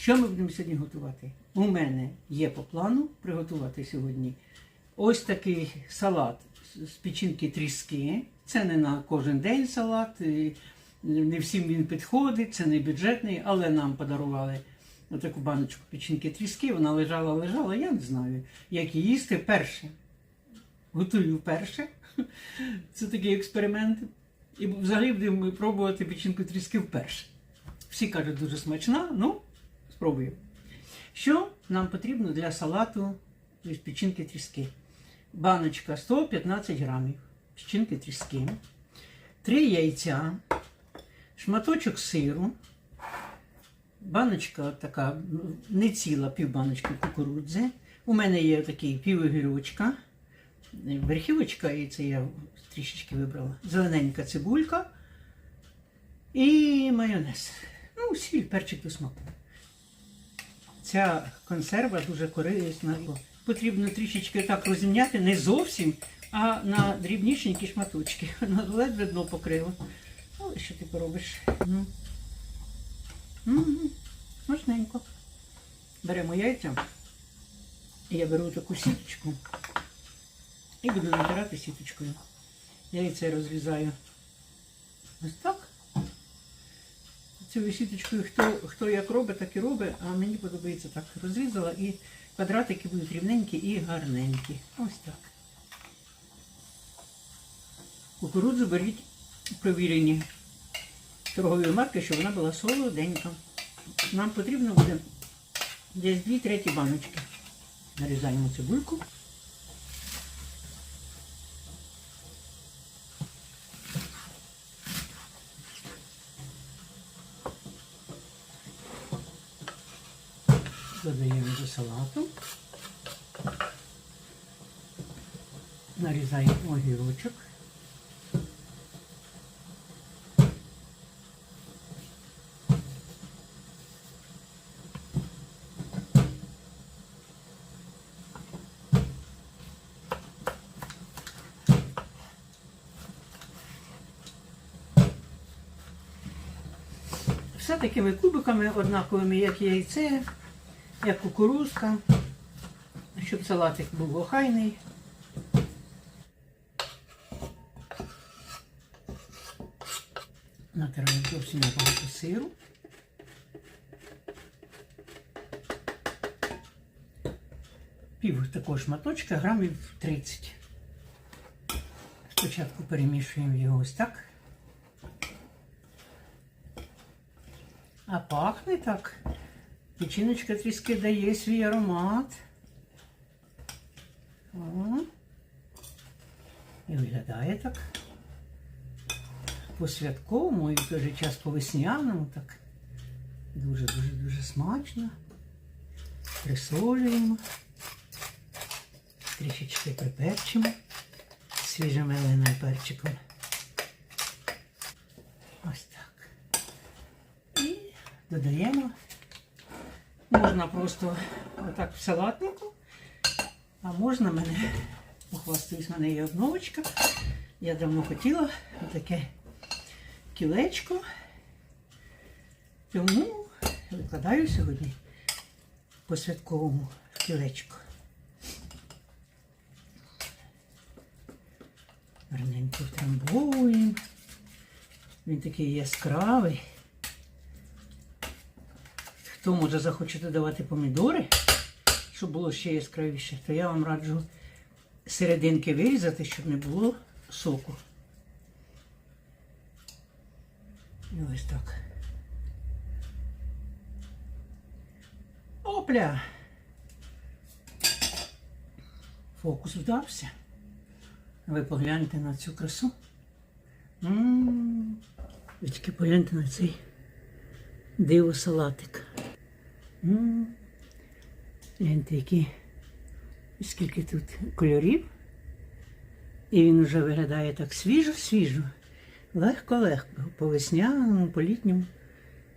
Що ми будемо сьогодні готувати? У мене є по плану приготувати сьогодні ось такий салат з печінки тріски. Це не на кожен день салат, не всім він підходить, це не бюджетний, але нам подарували таку баночку печінки тріски. Вона лежала, лежала, я не знаю, як її їсти перше. Готую вперше. Це такий експеримент. І взагалі будемо пробувати печінку тріски вперше. Всі кажуть, дуже смачна, ну, спробую. Що нам потрібно для салату з печінки тріски? Баночка 115 грамів печінки тріски, 3 яйця, шматочок сиру, баночка така, не ціла півбаночки кукурудзи. У мене є такий півогірочка, верхівочка, і це я трішечки вибрала. Зелененька цибулька і майонез. Ну, сіль, перчик до смаку. Ця консерва дуже корисна. Потрібно трішечки так розімняти, не зовсім, а на дрібнішенькі шматочки. На ледве дно покрило. Але що ти поробиш? Ну. М, Смачненько. Беремо яйця. Я беру таку сіточку і буду натирати сіточкою. Яйця розрізаю ось так. Цю сіточкою хто, хто як робить, так і робить, а мені подобається так. Розрізала і квадратики будуть рівненькі і гарненькі. Ось так. Кукурудзу беріть провірені торгові марки, щоб вона була солоденька. Нам потрібно буде десь 2 треті баночки. Нарізаємо цибульку. Додаємо до салату. Нарізаємо огірочок. Все такими кубиками однаковими, як яйце, як кукурузка, щоб салатик був охайний. Натираємо зовсім небагато сиру. Пів такого шматочка, грамів 30. Спочатку перемішуємо його ось так. А пахне так. Печіночка тріски дає свій аромат. О. І виглядає так. По-святковому і в той же час по-весняному так. Дуже-дуже-дуже смачно. Присолюємо. Трішечки приперчимо свіжим еленим перчиком. Ось так. І додаємо. Можна просто отак в салатнику, а можна мене, похвастаюсь, в мене є обновочка. Я давно хотіла таке кілечко. Тому викладаю сьогодні по святковому в кілечко. Гарненько втрамбовуємо. Він такий яскравий. Хто може захоче додавати помідори, щоб було ще яскравіше, то я вам раджу серединки вирізати, щоб не було соку. І ось так. Опля! Фокус вдався. Ви погляньте на цю красу. М-м-м. Ви тільки погляньте на цей диво салатик. Гляньте, які скільки тут кольорів. І він вже виглядає так свіжо-свіжо, легко-легко, по весняному, по літньому.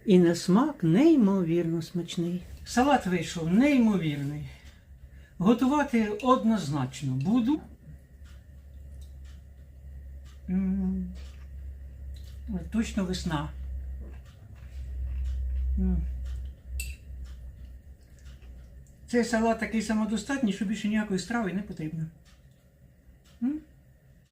І на смак неймовірно смачний. Салат вийшов неймовірний. Готувати однозначно буду. Точно весна. Цей салат такий самодостатній, що більше ніякої страви не потрібно.